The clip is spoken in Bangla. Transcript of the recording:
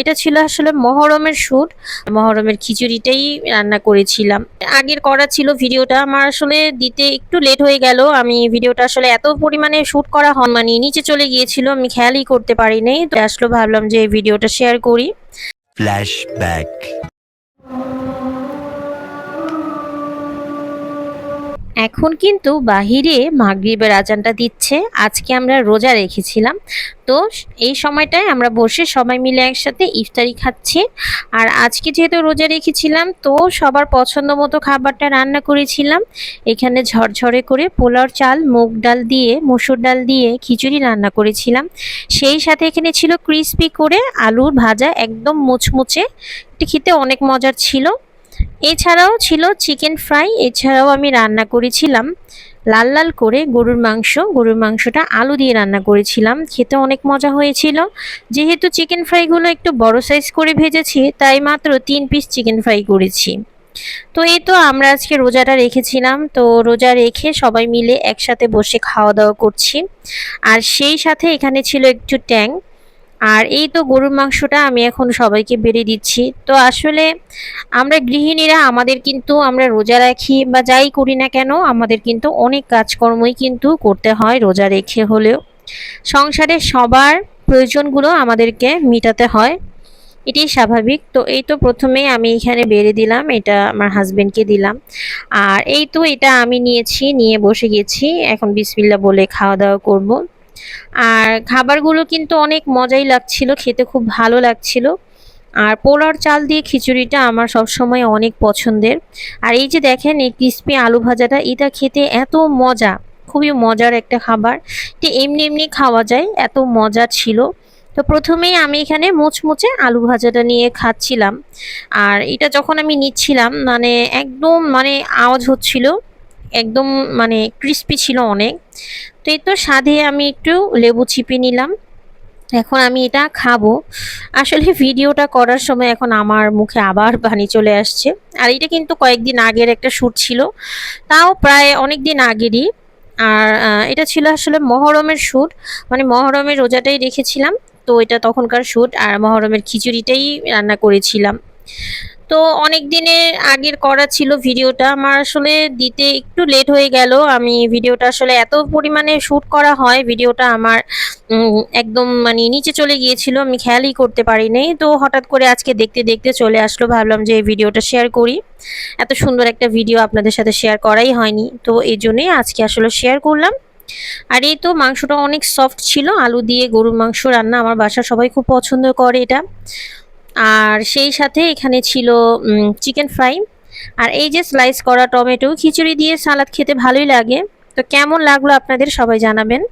এটা ছিল আসলে মহরমের শ্যুট মহরমের খিচুড়িটাই রান্না করেছিলাম। আগের করা ছিল ভিডিওটা, আমার আসলে দিতে একটু লেট হয়ে গেল। আমি ভিডিওটা আসলে এত পরিমাণে শ্যুট করা হন মানে নিচে চলে গিয়েছিল, আমি খেয়ালই করতে পারিনি। তো আসলে, ভাবলাম যে ভিডিওটা শেয়ার করি. এখন কিন্তু বাহিরে মাগরিবের আজানটা দিচ্ছে। আজকে আমরা রোজা রেখেছিলাম। তো এই সময়টায় আমরা বসে সবাই মিলে একসাথে ইফতারি খাচ্ছি। আর আজকে যেহেতু রোজা রেখেছিলাম, তো সবার পছন্দ মতো খাবারটা রান্না করেছিলাম। এখানে ঝরঝরে করে পোলাও চাল, মুগ ডাল দিয়ে, মসুর ডাল দিয়ে খিচুড়ি রান্না করেছিলাম। সেই সাথে এখানে ছিল ক্রিস্পি করে আলুর ভাজা একদম মুচমুচে। খেতে অনেক মজার ছিল। এছাড়াও ছিল চিকেন ফ্রাই, এছাড়াও আমি রান্না করেছিলাম লাল লাল করে গরুর মাংস। গরুর মাংসটা আলু দিয়ে রান্না করেছিলাম, খেতে অনেক মজা হয়েছিল। যেহেতু চিকেন ফ্রাইগুলো একটু বড় সাইজ করে ভেজেছি, তাই মাত্র তিন পিস চিকেন ফ্রাই করেছি। তো এই তো আমরা আজকে রোজাটা রেখেছিলাম, তো রোজা রেখে সবাই মিলে একসাথে বসে খাওয়া দাওয়া করছি। আর সেই সাথে এখানে ছিল একটু ট্যাং। আর এই তো গরুর মাংসটা আমি এখন সবাইকে বেড়ে দিচ্ছি। তো আসলে আমরা গৃহিণীরা আমাদের কিন্তু আমরা রোজা রাখি বা যাই করি না কেন, আমাদের কিন্তু অনেক কাজকর্মই কিন্তু করতে হয় রোজা রেখে হলেও। সংসারে সবার প্রয়োজনগুলো আমাদেরকে মেটাতে হয়, এটাই স্বাভাবিক। তো এই তো প্রথমেই আমি এখানে বেড়ে দিলাম, এটা আমার হাজবেন্ডকে দিলাম। আর এই তো এটা আমি নিয়েছি, নিয়ে বসে গেছি, এখন বিসমিল্লা বলে খাওয়া দাওয়া করব। আর খাবারগুলো কিন্তু অনেক মজাই লাগছিল, খেতে খুব ভালো লাগছিল। আর পোলার চাল দিয়ে খিচুড়িটা আমার সবসময় অনেক পছন্দের। আর এই যে দেখেন, এই ক্রিস্পি আলু ভাজাটা, এটা খেতে এত মজা, খুবই মজার একটা খাবার। যে এমনি এমনি খাওয়া যায়, এত মজা ছিল। তো প্রথমেই আমি এখানে মুচমুচে আলু ভাজাটা নিয়ে খাচ্ছিলাম। আর এটা যখন আমি নিচ্ছিলাম মানে একদম মানে আওয়াজ হচ্ছিল। একদম মানে ক্রিস্পি ছিল অনেক। তো এই তো স্বাদে আমি একটু লেবু চিপে নিলাম। এখন আমি এটা খাব। আসলে ভিডিওটা করার সময় এখন আমার মুখে আবার পানি চলে আসছে। আর এটা কিন্তু কয়েকদিন আগের একটা শ্যুট ছিল। তাও প্রায় অনেক দিন আগেরই। আর এটা ছিল আসলে মহরমের শ্যুট মানে মহরমের রোজাটাই রেখেছিলাম। তো এটা তখনকার শ্যুট আর মহরমের খিচুড়িটাই রান্না করেছিলাম। তো অনেক দিনের আগের করা ছিল ভিডিওটা। আমার আসলে দিতে একটু লেট হয়ে গেল। আমি ভিডিওটা আসলে এত পরিমাণে শ্যুট করা হয়, ভিডিওটা আমার একদম মানে নিচে চলে গিয়েছিল। আমি খেয়ালই করতে পারিনি। তো হঠাৎ করে আজকে দেখতে দেখতে চলে আসলো। ভাবলাম যে এই ভিডিওটা শেয়ার করি। এত সুন্দর একটা ভিডিও আপনাদের সাথে শেয়ার করাই হয়নি। তো এই জন্যই আজকে আসলে শেয়ার করলাম। আর এই তো মাংসটা অনেক সফট ছিল। আলু দিয়ে গরুর মাংস রান্না আমার বাসা সবাই খুব পছন্দ করে এটা। আর সেই সাথে এখানে ছিল চিকেন ফ্রাই আর এই যে স্লাইস করা টমেটো, খিচুড়ি দিয়ে সালাদ খেতে ভালোই লাগে। তো কেমন লাগল আপনাদের সবাই জানাবেন।